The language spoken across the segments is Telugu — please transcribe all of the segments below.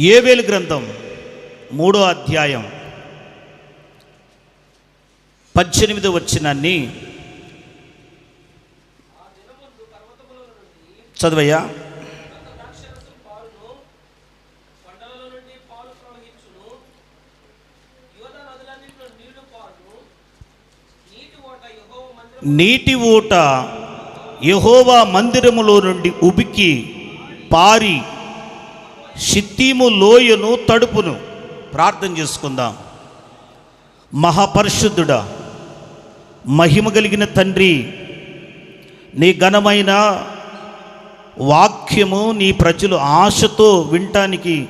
ఏవేలు గ్రంథం? మూడో అధ్యాయం. పద్దెనిమిది వచ్చినాన్ని చదవయ్యా. నీటి నీటి ఊట యహోవా మందిరములో నుండి ఉబికి పారి షిత్తీము లోయను తడుపును. ప్రార్థన చేసుకుందాం. మహాపరిశుద్ధుడా మహిమ కలిగిన తండ్రి నీ ఘనమైన వాక్యము నీ ప్రజలు ఆశతో వినటానికి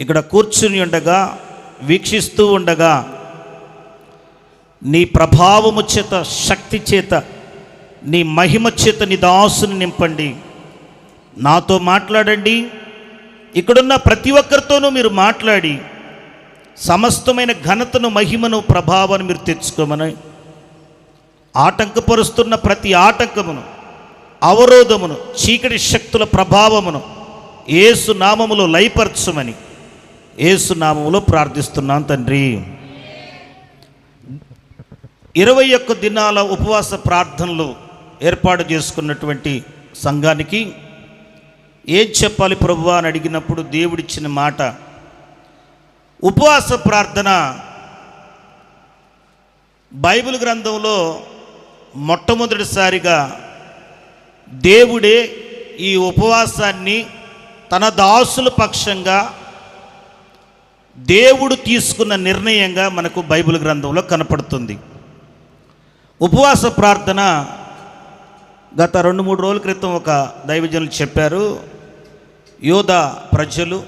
ఇక్కడ కూర్చుని ఉండగా వీక్షిస్తూ ఉండగా నీ ప్రభావము చేత శక్తి చేత నీ మహిమ చేత నీ దాసుని నింపండి. నాతో మాట్లాడండి. ఇక్కడున్న ప్రతి ఒక్కరితోనూ మీరు మాట్లాడి సమస్తమైన ఘనతను మహిమను ప్రభావాన్ని మీరు తెచ్చుకోమని ఆటంకపరుస్తున్న ప్రతి ఆటంకమును అవరోధమును చీకటి శక్తుల ప్రభావమును ఏసు నామములో లయపరచమని ఏసు నామములో ప్రార్థిస్తున్నాను తండ్రి. ఇరవై ఒక్క దినాల ఉపవాస ప్రార్థనలు ఏర్పాటు చేసుకున్నటువంటి సంఘానికి ఏం చెప్పాలి ప్రభువా అని అడిగినప్పుడు దేవుడిచ్చిన మాట ఉపవాస ప్రార్థన. బైబిల్ గ్రంథంలో మొట్టమొదటిసారిగా దేవుడే ఈ ఉపవాసాన్ని తన దాసుల పక్షంగా దేవుడు తీసుకున్న నిర్ణయంగా మనకు బైబిల్ గ్రంథంలో కనపడుతుంది. ఉపవాస ప్రార్థన గత రెండు మూడు రోజుల క్రితం ఒక దైవజనులు చెప్పారు యోధ ప్రజలు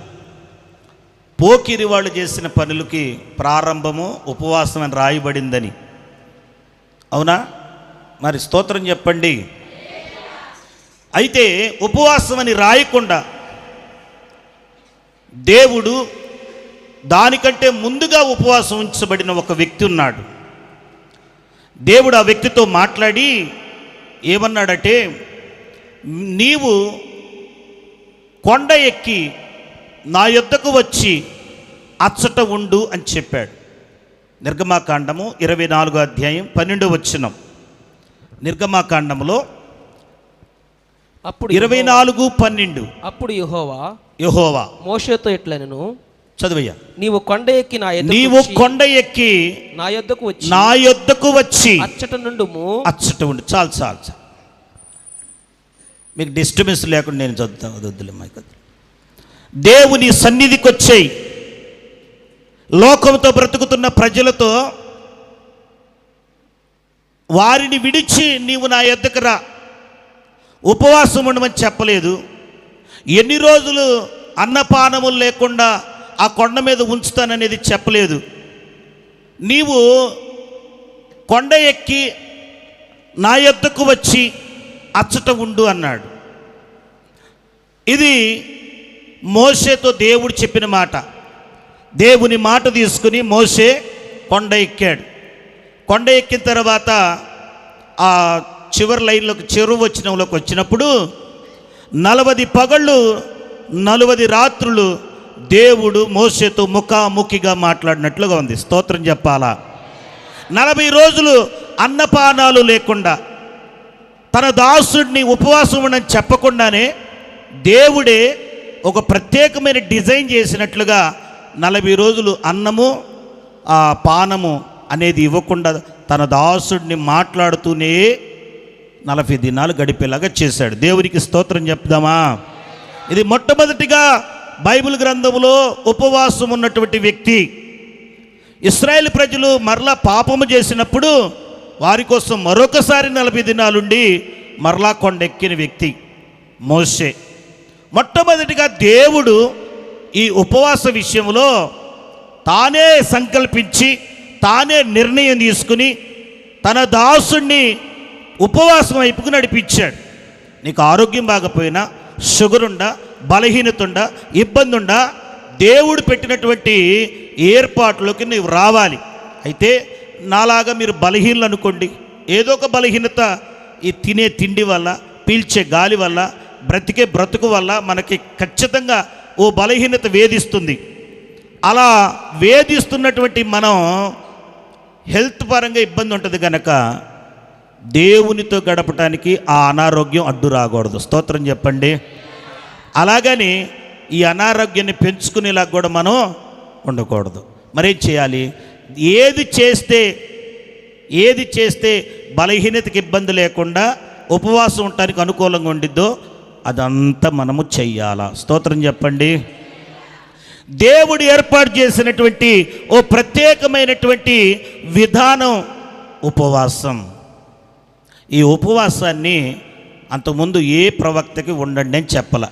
పోకిరి వాళ్ళు చేసిన పనులకి ప్రారంభము ఉపవాసం అని రాయబడిందని. అవునా? మరి స్తోత్రం చెప్పండి. అయితే ఉపవాసం అని రాయకుండా దేవుడు దానికంటే ముందుగా ఉపవాసం ఉంచబడిన ఒక వ్యక్తి ఉన్నాడు. దేవుడు ఆ వ్యక్తితో మాట్లాడి ఏమన్నాడంటే నీవు కొండ ఎక్కి నా యొద్దకు వచ్చి అచ్చట ఉండు అని చెప్పాడు. నిర్గమాకాండము ఇరవై నాలుగో అధ్యాయం పన్నెండు వచ్చినం నిర్గమాకాండములో అప్పుడు ఇరవై నాలుగు పన్నెండు. అప్పుడు యెహోవా యహోవా. మోషేతో ఇట్లనెను చదువయ్యా. నీవు కొండ ఎక్కి నా నీవు కొండ ఎక్కి నా యొద్దకు వచ్చి నా యొద్దకు వచ్చి అచ్చట నుండుము. అచ్చట ఉండి. చాలు చాలు చాలు. మీకు డిస్టర్బెన్స్ లేకుండా నేను చదువుతాను. వద్దులే మైక్ దేవుని సన్నిధికి వచ్చేయి. లోకంతో బ్రతుకుతున్న ప్రజలతో వారిని విడిచి నీవు నా ఎద్దకు రా. ఉపవాసం ఉండమని చెప్పలేదు. ఎన్ని రోజులు అన్నపానములు లేకుండా ఆ కొండ మీద ఉంచుతాననేది చెప్పలేదు. నీవు కొండ ఎక్కి నా ఎద్దకు వచ్చి అచ్చట ఉండు అన్నాడు. ఇది మోషేతో దేవుడు చెప్పిన మాట. దేవుని మాట తీసుకుని మోషే కొండ ఎక్కాడు. కొండ ఎక్కిన తర్వాత ఆ చివరి లైన్లోకి చెరువు వచ్చినంలోకి వచ్చినప్పుడు నలవది పగళ్ళు నలువది రాత్రులు దేవుడు మోసేతో ముఖాముఖిగా మాట్లాడినట్లుగా ఉంది. స్తోత్రం చెప్పాలా? నలభై రోజులు అన్నపానాలు లేకుండా తన దాసుడిని ఉపవాసం ఉండని చెప్పకుండానే దేవుడే ఒక ప్రత్యేకమైన డిజైన్ చేసినట్లుగా నలభై రోజులు అన్నము ఆ పానము అనేది ఇవ్వకుండా తన దాసుడిని మాట్లాడుతూనే నలభై దినాలు గడిపేలాగా చేశాడు. దేవునికి స్తోత్రం చెప్దామా? ఇది మొట్టమొదటిగా బైబిల్ గ్రంథంలో ఉపవాసం ఉన్నటువంటి వ్యక్తి. ఇస్రాయేల్ ప్రజలు మరలా పాపము చేసినప్పుడు వారి కోసం మరొకసారి నలభై దినాలుండి మరలా కొండెక్కిన వ్యక్తి మోసే మొట్టమొదటిగా దేవుడు ఈ ఉపవాస విషయంలో తానే సంకల్పించి తానే నిర్ణయం తీసుకుని తన దాసుణ్ణి ఉపవాసం వైపుకు నడిపించాడు. నీకు ఆరోగ్యం బాగపోయినా షుగర్ ఉండా బలహీనత ఉండా ఇబ్బంది ఉండా దేవుడు పెట్టినటువంటి ఏర్పాట్లోకి నీవు రావాలి. అయితే నాలాగా మీరు బలహీనలు అనుకోండి. ఏదో ఒక బలహీనత ఈ తినే తిండి వల్ల పీల్చే గాలి వల్ల బ్రతికే బ్రతుకు వల్ల మనకి ఖచ్చితంగా ఓ బలహీనత వేధిస్తుంది. అలా వేధిస్తున్నటువంటి మనం హెల్త్ పరంగా ఇబ్బంది ఉంటుంది కనుక దేవునితో గడపటానికి ఆ అనారోగ్యం అడ్డు రాకూడదు. స్తోత్రం చెప్పండి. అలాగని ఈ అనారోగ్యాన్ని పెంచుకునేలా కూడా మనం ఉండకూడదు. మరేం చేయాలి? ఏది చేస్తే ఏది చేస్తే బలహీనతకి ఇబ్బంది లేకుండా ఉపవాసం ఉండటానికి అనుకూలంగా ఉండిద్దో అదంతా మనము చెయ్యాలా. స్తోత్రం చెప్పండి. దేవుడు ఏర్పాటు చేసినటువంటి ఓ ప్రత్యేకమైనటువంటి విధానం ఉపవాసం. ఈ ఉపవాసాన్ని అంతకుముందు ఏ ప్రవక్తకి ఉండండి అని చెప్పల.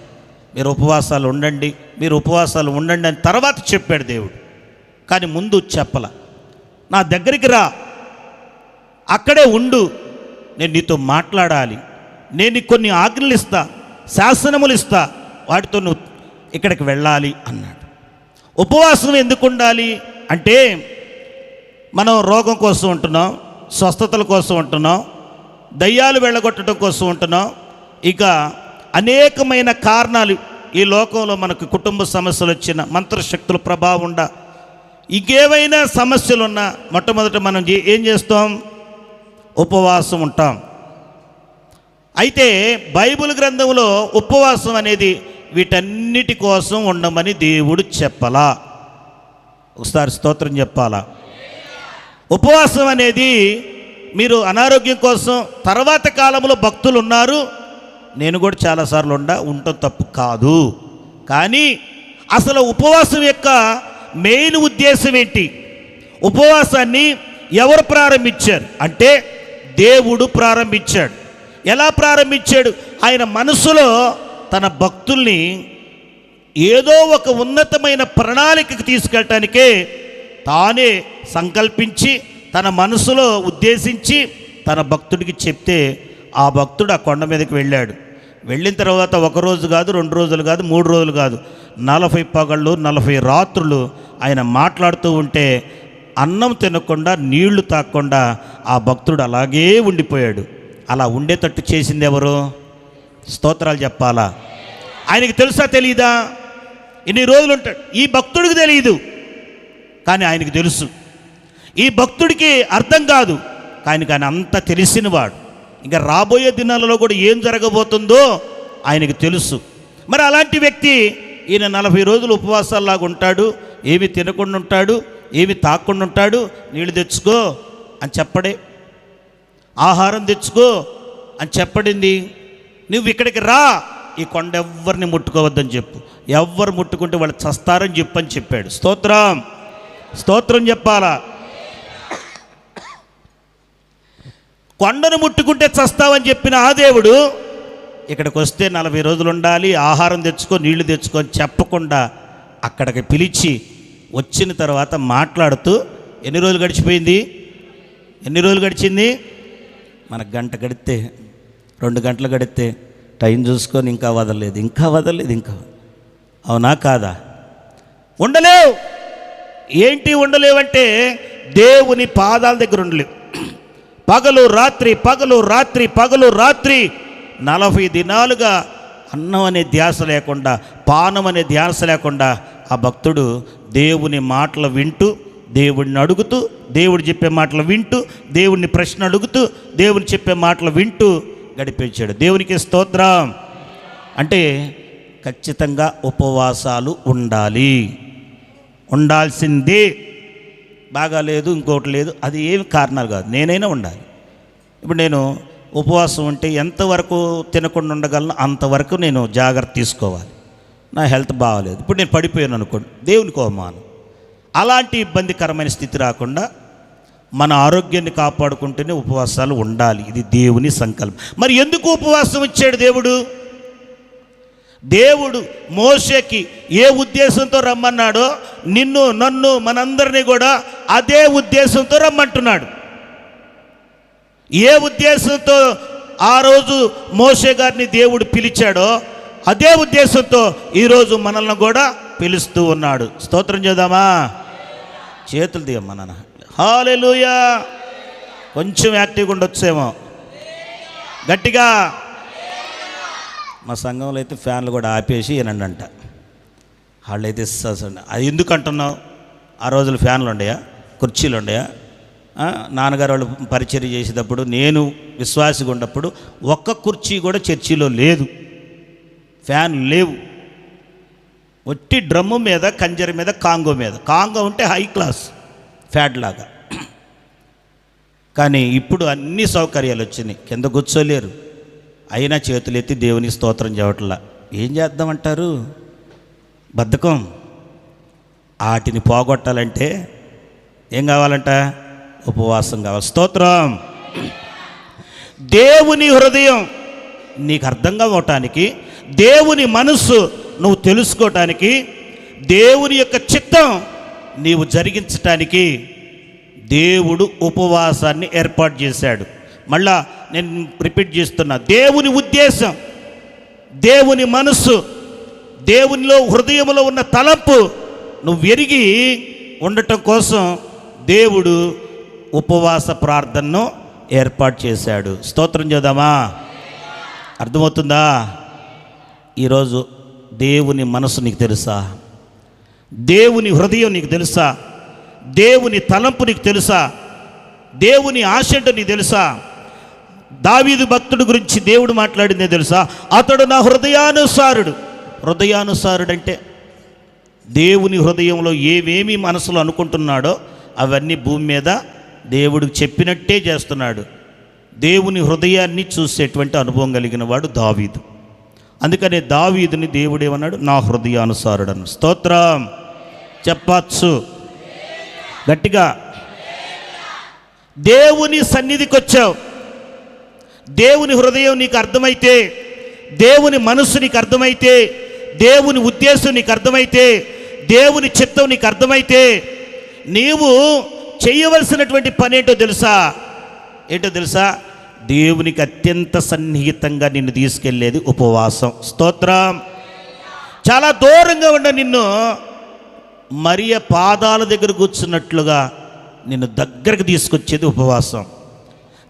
మీరు ఉపవాసాలు ఉండండి మీరు ఉపవాసాలు ఉండండి అని తర్వాత చెప్పాడు దేవుడు. కానీ ముందు చెప్పల. నా దగ్గరికి రా. అక్కడే ఉండు. నేను నీతో మాట్లాడాలి. నేను కొన్ని ఆజ్ఞలు ఇస్తా. శాసనములు ఇస్తా. వాటితో నువ్వు ఇక్కడికి వెళ్ళాలి అన్నాడు. ఉపవాసం ఎందుకు ఉండాలి? అంటే మనం రోగం కోసం ఉంటున్నాం స్వస్థతల కోసం ఉంటున్నాం దయ్యాలు వెళ్ళగొట్టడం కోసం ఉంటున్నాం. ఇక అనేకమైన కారణాలు ఈ లోకంలో మనకు కుటుంబ సమస్యలు వచ్చిన మంత్రశక్తుల ప్రభావం ఉండ ఇంకేవైనా సమస్యలు ఉన్నా మొట్టమొదట మనం ఏం చేస్తాం? ఉపవాసం ఉంటాం. అయితే బైబిల్ గ్రంథంలో ఉపవాసం అనేది వీటన్నిటి కోసం ఉండమని దేవుడు చెప్పలా? ఒకసారి స్తోత్రం చెప్పాలా? ఉపవాసం అనేది మీరు అనారోగ్యం కోసం తర్వాత కాలంలో భక్తులు ఉన్నారు. నేను కూడా చాలాసార్లు ఉండ ఉండటం తప్పు కాదు. కానీ అసలు ఉపవాసం యొక్క మెయిన్ ఉద్దేశం ఏంటి? ఉపవాసాన్ని ఎవరు ప్రారంభించారు? అంటే దేవుడు ప్రారంభించాడు. ఎలా ప్రారంభించాడు? ఆయన మనసులో తన భక్తుల్ని ఏదో ఒక ఉన్నతమైన ప్రణాళికకు తీసుకెళ్ళటానికే తానే సంకల్పించి తన మనసులో ఉద్దేశించి తన భక్తుడికి చెప్తే ఆ భక్తుడు ఆ కొండ మీదకి వెళ్ళాడు. వెళ్ళిన తర్వాత ఒక రోజు కాదు రెండు రోజులు కాదు మూడు రోజులు కాదు నలభై పగళ్ళు నలభై రాత్రులు ఆయన మాట్లాడుతూ ఉంటే అన్నం తినకుండా నీళ్ళు తాగకుండా ఆ భక్తుడు అలాగే ఉండిపోయాడు. అలా ఉండేటట్టు చేసింది ఎవరు? స్తోత్రాలు చెప్పాలా? ఆయనకి తెలుసా తెలియదా ఇన్ని రోజులు ఉంటాడు ఈ భక్తుడికి తెలియదు కానీ ఆయనకి తెలుసు. ఈ భక్తుడికి అర్థం కాదు. కానీ కానీ అంత తెలిసినవాడు. ఇంకా రాబోయే దినాలలో కూడా ఏం జరగబోతుందో ఆయనకి తెలుసు. మరి అలాంటి వ్యక్తి ఈయన నలభై రోజులు ఉపవాసాల్లాగా ఉంటాడు. ఏమి తినకుండా ఉంటాడు ఏమి తాకుండా ఉంటాడు నీళ్ళు తెచ్చుకో అని చెప్పడే. ఆహారం తెచ్చుకో అని చెప్పడింది. నువ్వు ఇక్కడికి రా ఈ కొండ ఎవ్వరిని ముట్టుకోవద్దని చెప్పు. ఎవ్వరు ముట్టుకుంటే వాళ్ళు చస్తారని చెప్పని చెప్పాడు. స్తోత్రం. స్తోత్రం చెప్పాలా? కొండను ముట్టుకుంటే చస్తావని చెప్పిన ఆ దేవుడు ఇక్కడికి వస్తే నలభై రోజులు ఉండాలి ఆహారం తెచ్చుకో నీళ్ళు తెచ్చుకో అని చెప్పకుండా అక్కడికి పిలిచి వచ్చిన తర్వాత మాట్లాడుతూ ఎన్ని రోజులు గడిచిపోయింది? ఎన్ని రోజులు గడిచింది? మనకు గంట గడితే రెండు గంటలు గడితే టైం చూసుకొని ఇంకా వదలలేదు ఇంకా వదలలేదు ఇంకా అవునా కాదా? ఉండలేవు. ఏంటి ఉండలేవంటే దేవుని పాదాల దగ్గర ఉండలేవు. పగలు రాత్రి పగలు రాత్రి పగలు రాత్రి నలభై దినాలుగా అన్నం అనే ధ్యాస లేకుండా పానం అనే ధ్యాస లేకుండా ఆ భక్తుడు దేవుని మాటలు వింటూ దేవుడిని అడుగుతూ దేవుడు చెప్పే మాటలు వింటూ దేవుడిని ప్రశ్న అడుగుతూ దేవుని చెప్పే మాటలు వింటూ గడిపించాడు. దేవునికి స్తోత్రం. అంటే ఖచ్చితంగా ఉపవాసాలు ఉండాలి. ఉండాల్సిందే. బాగాలేదు ఇంకోటి లేదు అది ఏమి కారణాలు కాదు. నేనైనా ఉండాలి. ఇప్పుడు నేను ఉపవాసం ఉంటే ఎంతవరకు తినకుండా ఉండగలను అంతవరకు నేను జాగ్రత్త తీసుకోవాలి. నా హెల్త్ బాగాలేదు. ఇప్పుడు నేను పడిపోయాను అనుకోండి. దేవునికి అవమానం అలాంటి ఇబ్బందికరమైన స్థితి రాకుండా మన ఆరోగ్యాన్ని కాపాడుకుంటేనే ఉపవాసాలు ఉండాలి. ఇది దేవుని సంకల్పం. మరి ఎందుకు ఉపవాసం ఇచ్చాడు దేవుడు? దేవుడు మోసకి ఏ ఉద్దేశంతో రమ్మన్నాడో నిన్ను నన్ను మనందరినీ కూడా అదే ఉద్దేశంతో రమ్మంటున్నాడు. ఏ ఉద్దేశంతో ఆ రోజు మోషే గారిని దేవుడు పిలిచాడో అదే ఉద్దేశంతో ఈరోజు మనల్ని కూడా పిలుస్తూ ఉన్నాడు. స్తోత్రం చేద్దామా? చేతులు దిగమ్మా నాన్న. హాలెలుయా. కొంచెం యాక్టివ్గా ఉండొచ్చేమో. గట్టిగా. మా సంఘంలో అయితే ఫ్యాన్లు కూడా ఆపేసి వినండి అంట వాళ్ళైతే అది ఎందుకు అంటున్నావు? ఆ రోజులు ఫ్యాన్లు ఉండయా? కుర్చీలు ఉండయా? నాన్నగారు వాళ్ళు పరిచయం చేసేటప్పుడు నేను విశ్వాసిగా ఉన్నప్పుడు ఒక్క కుర్చీ కూడా చర్చిలో లేదు. ఫ్యాన్ లేవు. ఒట్టి డ్రమ్ము మీద కంజర మీద కాంగో మీద. కాంగో ఉంటే హై క్లాస్ ఫ్యాడ్ లాగా. కానీ ఇప్పుడు అన్ని సౌకర్యాలు వచ్చినాయి. కింద కూర్చోలేరు. అయినా చేతులు ఎత్తి దేవుని స్తోత్రం చేయట్లా ఏం చేద్దామంటారు? బద్ధకం. వాటిని పోగొట్టాలంటే ఏం కావాలంట? ఉపవాసం కావాలి. స్తోత్రం. దేవుని హృదయం నీకు అర్థం కావటానికి దేవుని మనస్సు నువ్వు తెలుసుకోవటానికి దేవుని యొక్క చిత్తం నీవు జరిగించటానికి దేవుడు ఉపవాసాన్ని ఏర్పాటు చేశాడు. మళ్ళా నేను రిపీట్ చేస్తున్నా దేవుని ఉద్దేశం దేవుని మనస్సు దేవునిలో హృదయంలో ఉన్న తలంపు నువ్వు ఎరిగి ఉండటం కోసం దేవుడు ఉపవాస ప్రార్థనను ఏర్పాటు చేశాడు. స్తోత్రం చేద్దామా? అర్థమవుతుందా? ఈరోజు దేవుని మనసు నీకు తెలుసా? దేవుని హృదయం నీకు తెలుసా? దేవుని తలంపు నీకు తెలుసా? దేవుని ఆశ నీకు తెలుసా? దావీదు భక్తుడి గురించి దేవుడు మాట్లాడిందే తెలుసా? అతడు నా హృదయానుసారుడు. హృదయానుసారుడు అంటే దేవుని హృదయంలో ఏవేమి మనసులో అనుకుంటున్నాడో అవన్నీ భూమి మీద దేవుడికి చెప్పినట్టే చేస్తున్నాడు. దేవుని హృదయాన్ని చూసేటువంటి అనుభవం కలిగిన వాడు దావీదు. అందుకనే దావీదుని దేవుడేమన్నాడు నా హృదయానుసారుడను. స్తోత్రం. చెప్పచ్చు. గట్టిగా. దేవుని సన్నిధికి వచ్చావు దేవుని హృదయం నీకు అర్థమైతే దేవుని మనస్సు నీకు అర్థమైతే దేవుని ఉద్దేశం నీకు అర్థమైతే దేవుని చిత్తం నీకు అర్థమైతే నీవు చేయవలసినటువంటి పని ఏంటో తెలుసా? ఏంటో తెలుసా? దేవునికి అత్యంత సన్నిహితంగా నిన్ను తీసుకెళ్ళేది ఉపవాసం. స్తోత్రం. చాలా దూరంగా ఉన్న నిన్ను మరియ పాదాల దగ్గర కూర్చున్నట్లుగా నిన్ను దగ్గరకు తీసుకొచ్చేది ఉపవాసం.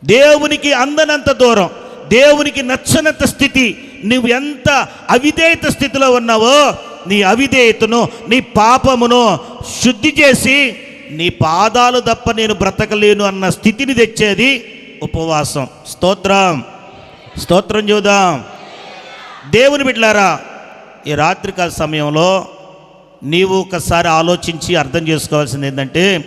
దేవునికి అందనంత దూరం దేవునికి నచ్చనంత స్థితి నువ్వు ఎంత అవిధేయత స్థితిలో ఉన్నావో నీ అవిధేయతను నీ పాపమును శుద్ధి చేసి నీ పాదాలు తప్ప నేను బ్రతకలేను అన్న స్థితిని తెచ్చేది ఉపవాసం. స్తోత్రం. స్తోత్రం చూద్దాం. దేవుని బిడ్డలారా ఈ రాత్రికాల సమయంలో నీవు ఒకసారి ఆలోచించి అర్థం చేసుకోవాల్సింది ఏంటంటే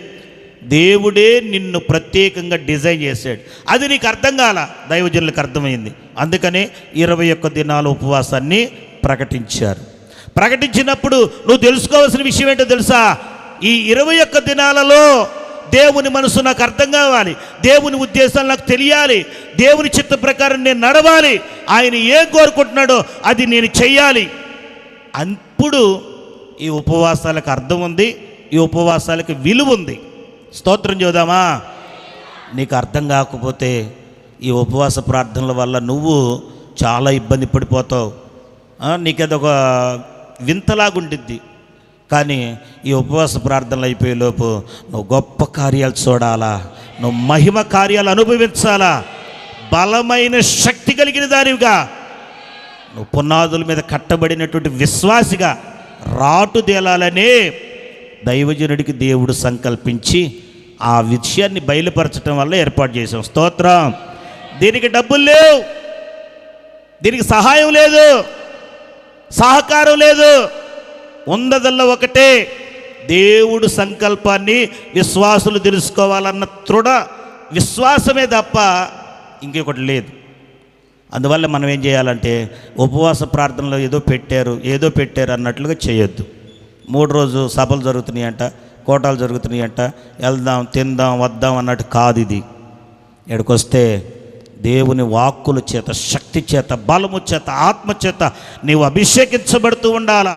దేవుడే నిన్ను ప్రత్యేకంగా డిజైన్ చేశాడు. అది నీకు అర్థం కాల. దైవజనులకు అర్థమైంది. అందుకనే ఇరవై ఒక్క దినాల ఉపవాసాన్ని ప్రకటించారు. ప్రకటించినప్పుడు నువ్వు తెలుసుకోవాల్సిన విషయం ఏంటో తెలుసా? ఈ ఇరవై ఒక్క దినాలలో దేవుని మనసు నాకు అర్థం కావాలి. దేవుని ఉద్దేశాలు నాకు తెలియాలి. దేవుని చిత్త ప్రకారం నేను నడవాలి. ఆయన ఏం కోరుకుంటున్నాడో అది నేను చెయ్యాలి. అప్పుడు ఈ ఉపవాసాలకు అర్థం ఉంది. ఈ ఉపవాసాలకు విలువ ఉంది. స్తోత్రం చూద్దామా? నీకు అర్థం కాకపోతే ఈ ఉపవాస ప్రార్థనల వల్ల నువ్వు చాలా ఇబ్బంది పడిపోతావు. ఆ, నీకదొక వింతలాగుండిద్ది. కానీ ఈ ఉపవాస ప్రార్థనలు అయిపోయేలోపు నువ్వు గొప్ప కార్యాలు చూడాలా నువ్వు మహిమ కార్యాలు అనుభవించాలా బలమైన శక్తి కలిగిన దానివిగా. నువ్వు పునాదుల మీద కట్టబడినటువంటి విశ్వాసిగా రాటుదేలాలనే దైవజనుడికి దేవుడు సంకల్పించి ఆ విషయాన్ని బయలుపరచడం వల్ల ఏర్పాటు చేసాం స్తోత్రం. దీనికి డబ్బులు లేవు. దీనికి సహాయం లేదు. సహకారం లేదు. ఉన్నదల్లా ఒకటే దేవుడు సంకల్పాన్ని విశ్వాసులు తెలుసుకోవాలన్న దృఢ విశ్వాసమే తప్ప ఇంకొకటి లేదు. అందువల్ల మనం ఏం చేయాలంటే ఉపవాస ప్రార్థనలో ఏదో పెట్టారు ఏదో పెట్టారు అన్నట్లుగా చేయొద్దు. మూడు రోజు సభలు జరుగుతున్నాయి అంట కోటాలు జరుగుతున్నాయి అంట వెళ్దాం తిందాం వద్దాం అన్నట్టు కాదు ఇది. ఇక్కడికొస్తే దేవుని వాక్కుల చేత శక్తి చేత బలము చేత ఆత్మ చేత నీవు అభిషేకించబడుతూ ఉండాలా?